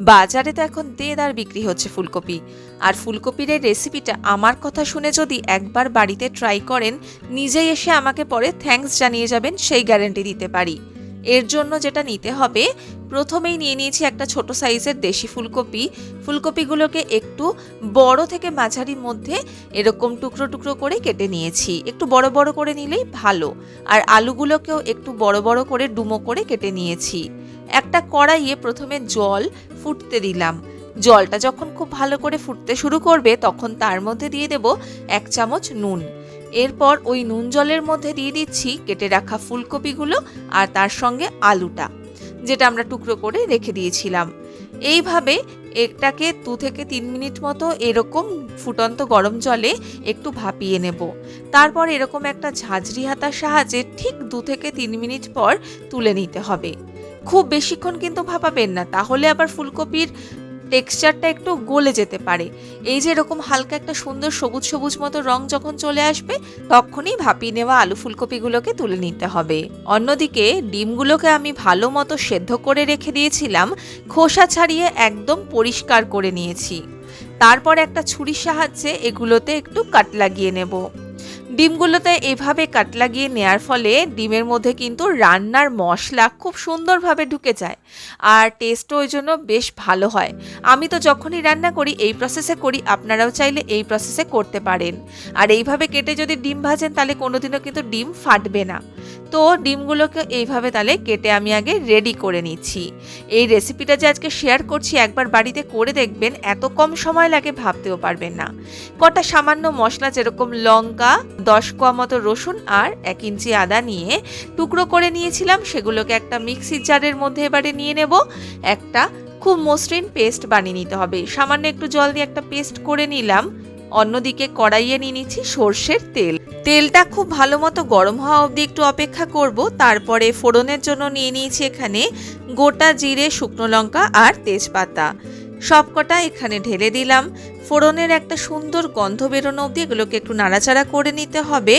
বাজারে তো এখন দেদার বিক্রি হচ্ছে ফুলকপি। আর ফুলকপির এই রেসিপিটা আমার কথা শুনে যদি একবার বাড়িতে ট্রাই করেন, নিজেই এসে আমাকে পরে থ্যাঙ্কস জানিয়ে যাবেন, সেই গ্যারেন্টি দিতে পারি। এর জন্য যেটা নিতে হবে, প্রথমেই নিয়ে নিয়েছি একটা ছোট সাইজের দেশি ফুলকপি। ফুলকপিগুলোকে একটু বড় থেকে মাঝারি মধ্যে এরকম টুকরো টুকরো করে কেটে নিয়েছি। একটু বড় বড় করে নিলেই ভালো। আর আলুগুলোকেও একটু বড় বড় করে ডুমো করে কেটে নিয়েছি। একটা কড়াইয়ে প্রথমে জল ফুটতে দিলাম। জলটা যখন খুব ভালো করে ফুটতে শুরু করবে, তখন তার মধ্যে দিয়ে দেব এক চামচ নুন। এরপর ওই নুন জলের মধ্যে দিয়ে দিচ্ছি কেটে রাখা ফুলকপিগুলো আর তার সঙ্গে আলুটা, যেটা আমরা টুকরো করে রেখে দিয়েছিলাম। এইভাবে এটাকে দু থেকে তিন মিনিট মতো এরকম ফুটন্ত গরম জলে একটু ভাপিয়ে নেব। তারপর এরকম একটা ঝাঁঝরি হাতার সাহায্যে ঠিক দু থেকে তিন মিনিট পর তুলে নিতে হবে। খুব বেশিক্ষণ কিন্তু ভাপাবেন না, তাহলে আবার ফুলকপির টেক্সচারটা একটু গলে যেতে পারে। এই যে এরকম হালকা একটা সুন্দর সবুজ সবুজ মতো রং যখন চলে আসবে, তখনই ভাপিয়ে নেওয়া আলু ফুলকপিগুলোকে তুলে নিতে হবে। অন্যদিকে ডিমগুলোকে আমি ভালো মতো সেদ্ধ করে রেখে দিয়েছিলাম, খোসা ছাড়িয়ে একদম পরিষ্কার করে নিয়েছি। তারপর একটা ছুরির সাহায্যে এগুলোতে একটু কাট লাগিয়ে নেব। ডিমগুলোতে এভাবে কাট লাগিয়ে নেয়ার ফলে ডিমের মধ্যে কিন্তু রান্নার মশলা খুব সুন্দরভাবে ঢুকে যায় আর টেস্টও ওই জন্য বেশ ভালো হয়। আমি তো যখনই রান্না করি, এই প্রসেসে করি, আপনারাও চাইলে এই প্রসেসে করতে পারেন। আর এইভাবে কেটে যদি ডিম ভাজেন, তাহলে কোনোদিনও কিন্তু ডিম ফাটবে না। তো ডিমগুলোকে এইভাবে তাহলে কেটে আমি আগে রেডি করে নিচ্ছি। এই রেসিপিটা যে আজকে শেয়ার করছি, একবার বাড়িতে করে দেখবেন, এত কম সময় লাগে ভাবতেও পারবেন না। কটা সামান্য মশলা, যেরকম লঙ্কা দশ কোয়া মতো রসুন আর এক ইঞ্চি আদা নিয়ে টুকরো করে নিয়েছিলাম। সেগুলোকে একটা মিক্সির জারের মধ্যে এবারে নিয়ে নেব। একটা খুব মসৃণ পেস্ট বানিয়ে নিতে হবে। সামান্য একটু জল দিয়ে একটা পেস্ট করে নিলাম। অন্যদিকে কড়াইয়ে নিয়ে নিচ্ছি সর্ষের তেল। তেলটা খুব ভালো মতো গরম হওয়া অবধি একটু অপেক্ষা করব। তারপরে ফোড়নের জন্য নিয়ে নিয়েছি এখানে গোটা জিরে, শুকনো লঙ্কা আর তেজপাতা। সবকটা এখানে ঢেলে দিলাম। ফোড়নের একটা সুন্দর গন্ধ বেরোনো অবধি এগুলোকে একটু নাড়াচাড়া করে নিতে হবে।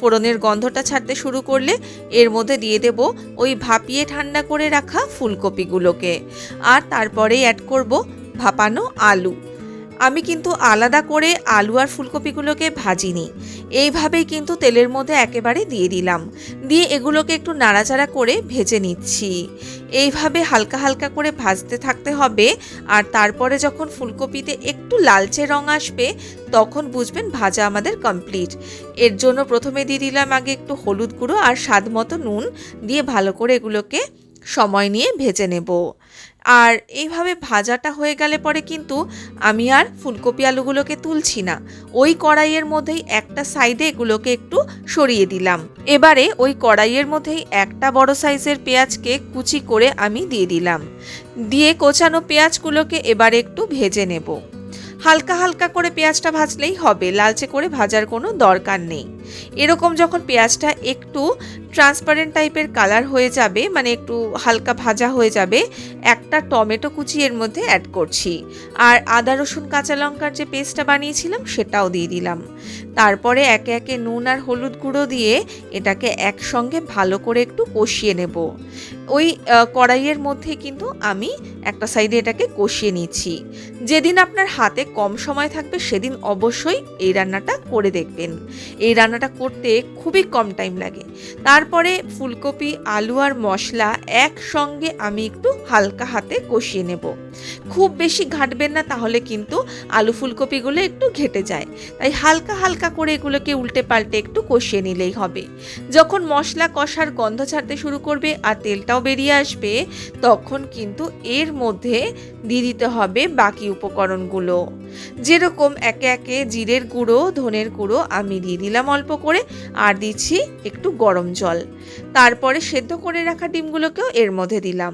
ফোড়নের গন্ধটা ছাড়তে শুরু করলে এর মধ্যে দিয়ে দেব ওই ভাপিয়ে ঠান্ডা করে রাখা ফুলকপিগুলোকে। আর তারপরেই অ্যাড করব ভাপানো আলু। আমি কিন্তু আলাদা করে আলু আর ফুলকপিগুলোকে ভাজিনি। এইভাবেই কিন্তু তেলের মধ্যে একেবারে দিয়ে দিলাম। দিয়ে এগুলোকে একটু নাড়াচাড়া করে ভেজে নিচ্ছি। এইভাবে হালকা হালকা করে ভাজতে থাকতে হবে আর তারপরে যখন ফুলকপিতে একটু লালচে রং আসবে, তখন বুঝবেন ভাজা আমাদের কমপ্লিট। এর জন্য প্রথমে দিয়ে দিলাম আগে একটু হলুদ গুঁড়ো আর স্বাদ মতো নুন। দিয়ে ভালো করে এগুলোকে সময় নিয়ে ভেজে নেব। আর এইভাবে ভাজাটা হয়ে গেলে পরে কিন্তু আমি আর ফুলকপি আলুগুলোকে তুলছি না। ওই কড়াইয়ের মধ্যেই একটা সাইডে এগুলোকে একটু সরিয়ে দিলাম। এবারে ওই কড়াইয়ের মধ্যেই একটা বড় সাইজের পেঁয়াজকে কুচি করে আমি দিয়ে দিলাম। দিয়ে কোচানো পেঁয়াজগুলোকে এবারে একটু ভেজে নেব। হালকা হালকা করে পেঁয়াজটা ভাজলেই হবে, লালচে করে ভাজার কোনো দরকার নেই। এরকম যখন পেঁয়াজটা একটু ট্রান্সপারেন্ট টাইপের কালার হয়ে যাবে মানে একটু হালকা ভাজা হয়ে যাবে, একটা টমেটো কুচি এর মধ্যে অ্যাড করছি। আর আদা, রসুন, কাঁচা লঙ্কার যে পেস্টটা বানিয়েছিলাম সেটাও দিয়ে দিলাম। তারপরে একে একে নুন আর হলুদ গুঁড়ো দিয়ে এটাকে একসঙ্গে ভালো করে একটু কষিয়ে নেব। ওই কড়াইয়ের মধ্যে কিন্তু আমি একটা সাইডে এটাকে কষিয়ে নিচ্ছি। যেদিন আপনার হাতে কম সময় থাকবে সেদিন অবশ্যই এই রান্নাটা করে দেখবেন। এই রান্নাটা করতে খুবই কম টাইম লাগে। তারপরে ফুলকপি, আলু আর মশলা একসঙ্গে আমি একটু হালকা হাতে কষিয়ে নেব। খুব বেশি ঘাটবেন না, তাহলে কিন্তু আলু ফুলকপিগুলো একটু ঘেটে যায়। তাই হালকা হালকা করে এগুলোকে উল্টে পাল্টে একটু কষিয়ে নিলেই হবে। যখন মশলা কষার গন্ধ ছাড়তে শুরু করবে আর তেলটাও বেরিয়ে আসবে, তখন কিন্তু এর মধ্যে দিয়ে দিতে হবে বাকি উপকরণগুলো। যেরকম একে একে জিরের গুঁড়ো, ধনের গুঁড়ো আমি দিয়ে দিলাম অল্প করে আর দিচ্ছি একটু গরম জল। তারপরে সেদ্ধ করে রাখা ডিমগুলোকেও এর মধ্যে দিলাম।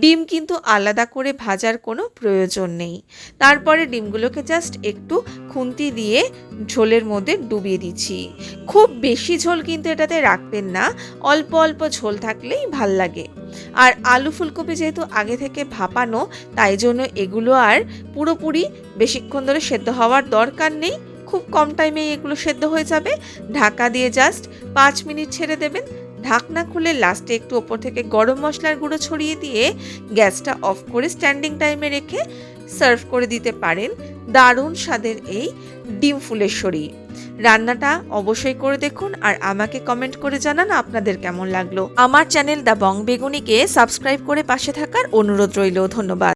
ডিম কিন্তু আলাদা করে ভাজার কোনো প্রয়োজন নেই। তারপরে ডিমগুলোকে জাস্ট একটু খুন্তি দিয়ে ঝোলের মধ্যে ডুবিয়ে দিচ্ছি। খুব বেশি ঝোল কিন্তু এটাতে রাখবেন না। অল্প অল্প ঝোল থাকলেই ভালো লাগে। আর আলু ফুলকপি যেহেতু আগে থেকে ভাপানো, তাই জন্য এগুলো আর পুরোপুরি বেশিক্ষণ ধরে সেদ্ধ হওয়ার দরকার নেই। খুব কম টাইমেই এগুলো সেদ্ধ হয়ে যাবে। ঢাকা দিয়ে জাস্ট পাঁচ মিনিট ছেড়ে দেবেন। ঢাকনা খুলে লাস্টে একটু ওপর থেকে গরম মশলার গুঁড়ো ছড়িয়ে দিয়ে গ্যাসটা অফ করে স্ট্যান্ডিং টাইমে রেখে সার্ভ করে দিতে পারেন। দারুণ স্বাদের এই ডিম ফুলেশ্বরী রান্নাটা অবশ্যই করে দেখুন আর আমাকে কমেন্ট করে জানান আপনাদের কেমন লাগল। আমার চ্যানেল দ্য বং বেগুনিকে সাবস্ক্রাইব করে পাশে থাকার অনুরোধ রইল। ধন্যবাদ।